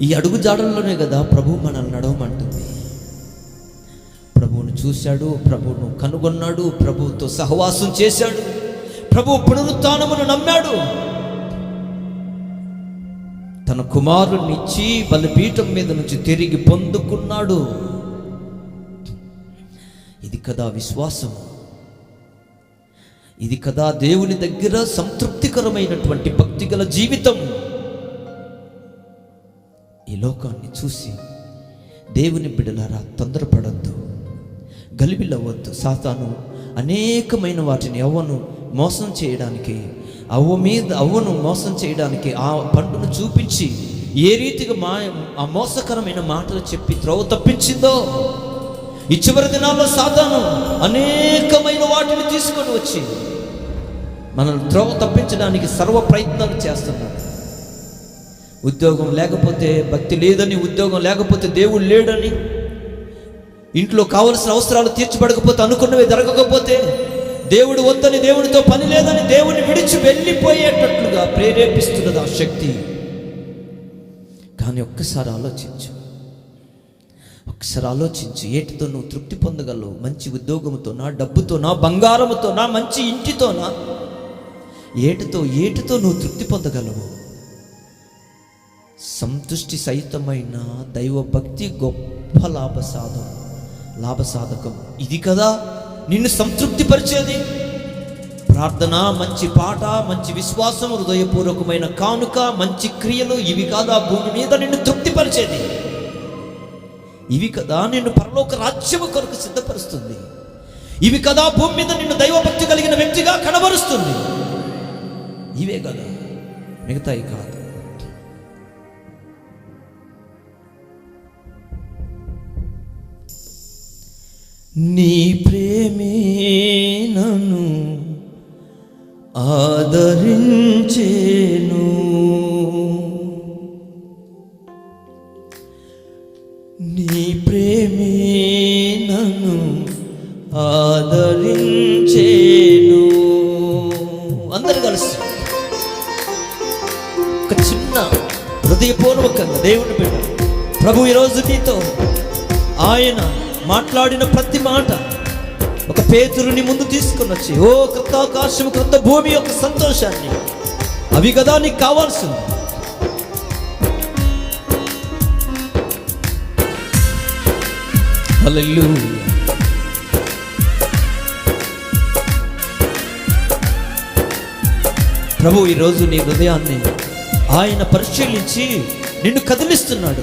ఈ అడుగు జాడల్లోనే కదా ప్రభు మనల్ని నడవమంటుంది. ప్రభువును చూశాడు ప్రభువును కనుగొన్నాడు ప్రభువుతో సహవాసం చేశాడు ప్రభు పునరుత్నమును నమ్మాడు. తన కుమారునిచ్చి ఇచ్చి బలిపీఠం మీద నుంచి తిరిగి పొందుకున్నాడు. ఇది కదా విశ్వాసం. ఇది కదా దేవుని దగ్గర సంతృప్తికరమైనటువంటి భక్తిగల జీవితం. లోకాన్ని చూసి దేవుని బిడలారా తొందరపడద్దు. గలిబిలవ్వద్దు సాతాను అనేకమైన వాటిని అవ్వను మోసం చేయడానికి అవ్వ మీద అవ్వను మోసం చేయడానికి ఆ పండును చూపించి ఏ రీతిగా మా ఆ మోసకరమైన మాటలు చెప్పి త్రోవ తప్పించిందో ఈ చివరి దినాల్లో సాధాను అనేకమైన వాటిని తీసుకొని వచ్చి మనల్ని త్రోవ తప్పించడానికి సర్వ ప్రయత్నాలు చేస్తున్నాడు. ఉద్యోగం లేకపోతే భక్తి లేదని ఉద్యోగం లేకపోతే దేవుడు లేడని. ఇంట్లో కావలసిన అవసరాలు తీర్చబడకపోతే అనుకున్నవి జరగకపోతే దేవుడు వద్దని దేవుడితో పని లేదని దేవుడిని విడిచి వెళ్ళిపోయేటట్లుగా ప్రేరేపిస్తున్నది ఆ శక్తి. కానీ ఒక్కసారి ఆలోచించు. ఒకసారి ఆలోచించు. ఏటితో నువ్వు తృప్తి పొందగలవు? మంచి ఉద్యోగముతో నా డబ్బుతో నా బంగారముతో నా మంచి ఇంటితోనా ఏటితో ఏటితో నువ్వు తృప్తి పొందగలవు? సంతుష్టి సహితమైన దైవభక్తి గొప్ప లాభసాధం. లాభసాధకం. ఇది కదా నిన్ను సంతృప్తిపరిచేది. ప్రార్థన మంచి పాట మంచి విశ్వాసం హృదయపూర్వకమైన కానుక మంచి క్రియలు ఇవి కాదా భూమి మీద నిన్ను తృప్తిపరిచేది. ఇవి కదా నిన్ను పరలోక రాజ్యము కొరకు సిద్ధపరుస్తుంది. ఇవి కదా భూమి మీద నిన్ను దైవభక్తి కలిగిన వ్యక్తిగా కనబరుస్తుంది. ఇవే కదా మిగతాయి కాదు. నీ ప్రేమే నన్ను ఆదరించేను. నీ ప్రేమే నన్ను ఆదరించేను. అందరు కలిసి. ఒక చిన్న హృదయపూర్వకంగా దేవుని బిడ్డ ప్రభు ఈరోజు నీతో ఆయన మాట్లాడిన ప్రతి మాట ఒక పేతురుని ముందు తీసుకుని వచ్చి ఓ క్రొత్త ఆకాశం క్రొత్త భూమి యొక్క సంతోషాన్ని అవి కదా నీకు కావాల్సింది. హల్లెలూయా. ప్రభు ఈరోజు నీ హృదయాన్ని ఆయన పరిశీలించి నిన్ను కదిలిస్తున్నాడు.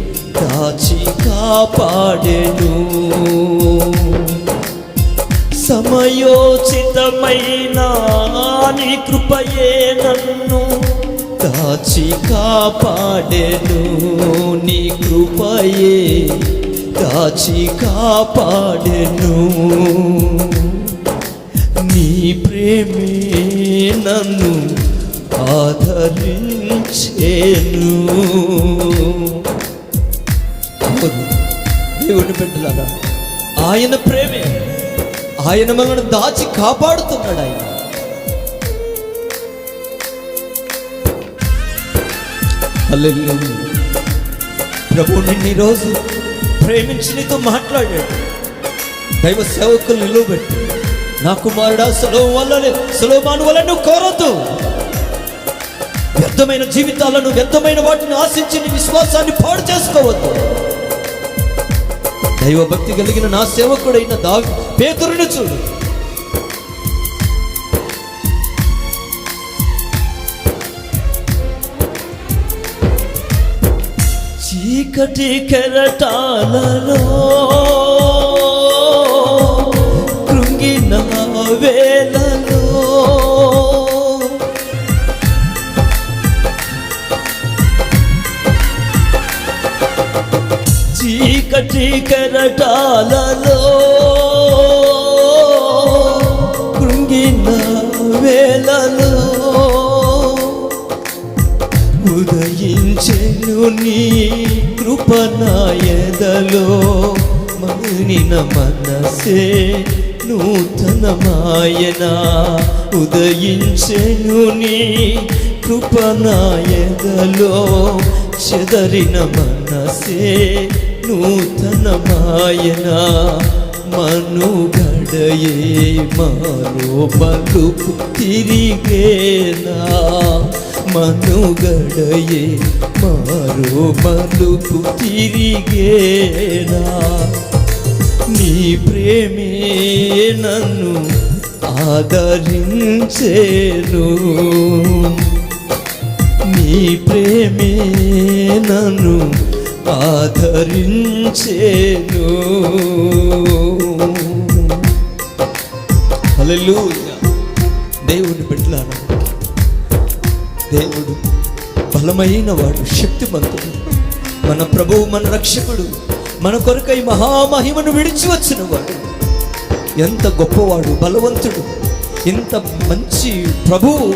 కాచి కాపాడెను. సమయోచితమైన నీ కృపయే నన్ను కాచి కాపాడెను. నీ కృపయే కాచి కాపాడెను. నీ ప్రేమే నన్ను ఆదరించేను. దేవుని బిడ్డలారా ఆయన ప్రేమే. ఆయన మనల్ని దాచి కాపాడుతున్నాడు ఆయన. ప్రభు నిన్ను ఈరోజు ప్రేమించి నీతో మాట్లాడాడు. దైవ సేవకులు నిలువబెట్టి. నా కుమారుడా సులభం వల్లనే సులభమాను వల్ల నువ్వు కోరద్దు. వ్యర్థమైన జీవితాలను వ్యర్థమైన వాటిని ఆశించి నీ విశ్వాసాన్ని పాడు చేసుకోవద్దు. దైవభక్తి కలిగిన నా సేవకుడైన దా పేతురుని చూడు. చీకటి కెరటాలలో చీకరటాలలో కృంగిన వేలలో ఉదయించెను నీ కృపనాయదలో మనిన మనసే నూతనమాయన. ఉదయించెను నీ కృపనాయదలో చెదరిన మనసే నూతనమాయన మనుగడయే మరో బలుపు తిరిగేనా? మనుగడయే మరో బలుపు తిరిగేనా? నీ ప్రేమే నన్ను ఆదరించేను. నీ ప్రేమే నన్ను ఆదరించేను. హల్లెలూయా. దేవుని పెట్టలారా దేవుడు బలమైన వాడు శక్తిమంతుడు. మన ప్రభువు మన రక్షకుడు మన కొరకై మహామహిమను విడిచి వచ్చిన వాడు. ఎంత గొప్పవాడు బలవంతుడు. ఇంత మంచి ప్రభువు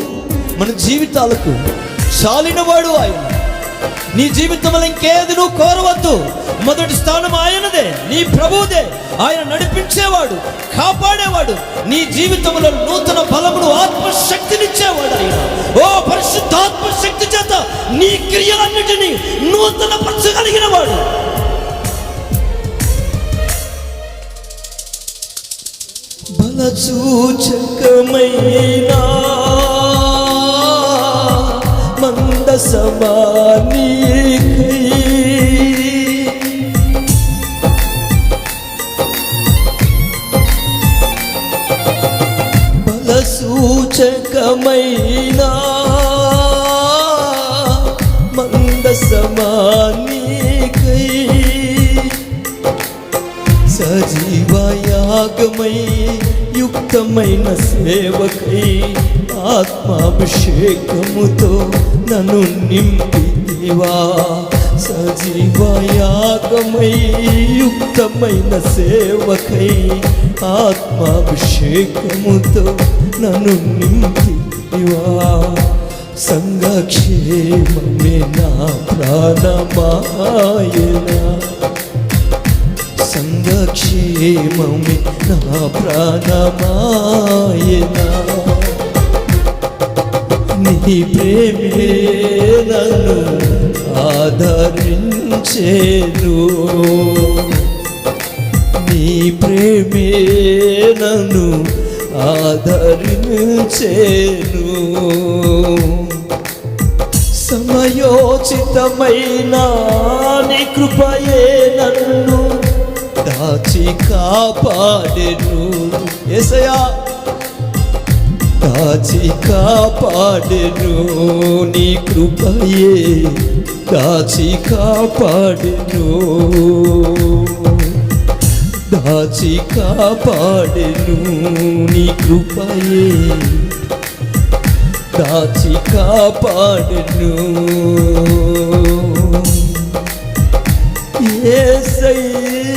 మన జీవితాలకు చాలినవాడు ఆయన. నీ జీవితంలో ఇంకేది నువ్వు కోరవద్దు. మొదటి స్థానం ఆయనదే నీ ప్రభువుదే. ఆయన నడిపించేవాడు కాపాడేవాడు. నీ జీవితంలో నూతన బలమును ఆత్మశక్తినిచ్చేవాడు ఆయన ఓ పరిశుద్ధాత్మ శక్తి చేత నీ క్రియలన్నిటినీ నూతన పరచగలిగిన వాడు బలచూచకమైనా మంద బలసూచకమైనా మంద సమానికై సజీవయాగమై యుక్తమైన సేవకై ఆత్మాభిషేకముతో నన్ను నింపిదివా సజీవయాగమై యుక్తమైన సేవకై ఆత్మాభిషేకముతో నన్ను నింపిదివా సంఘక్షేమమే నా ప్రాణమాయనా. సంఘక్షేమమి నా ప్రాణమాయన. నీ ప్రేమే నన్ను ఆదరించేను నీ ప్రేమే నన్ను ఆదరించేను సమయోచితమైన నీ కృపయే నన్ను దాచి కాపాడెను. ఎసయా దాచి కాపాడెను. నీ కృపయే దాచి కాపాడెను. దాచి కాపాడెను. నీ కృపయే దాచి కాపాడెను. యేసయ్యా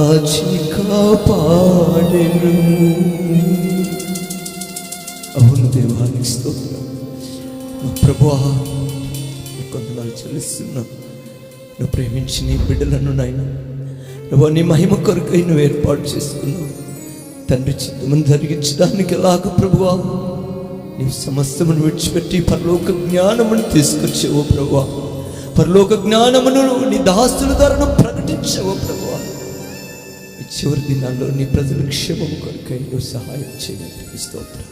దాచి కాపాడెను అవును దేవానికి స్తోత్రం. మా ప్రభువా కొందనాలు చెల్లిస్తున్నా. నువ్వు ప్రేమించి నీ బిడ్డలను నాయన నువ్వు నీ మహిమ కొరకై నువ్వు ఏర్పాటు చేసుకున్నావు. తండ్రి చిత్తమును జరిగించడానికి ఎలాగ ప్రభువా? నీ సమస్తమును విడిచిపెట్టి పరలోక జ్ఞానమును తీసుకొచ్చావు ప్రభువా. పరలోక జ్ఞానమును నీ దాస్తుల ధరను ప్రకటించావు ప్రభువా. చివరి దినాల్లో నీ ప్రజల క్షేమము కొరకై నువ్వు సహాయం చేయండి. స్తోత్రం.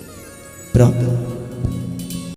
ప్రార్థన.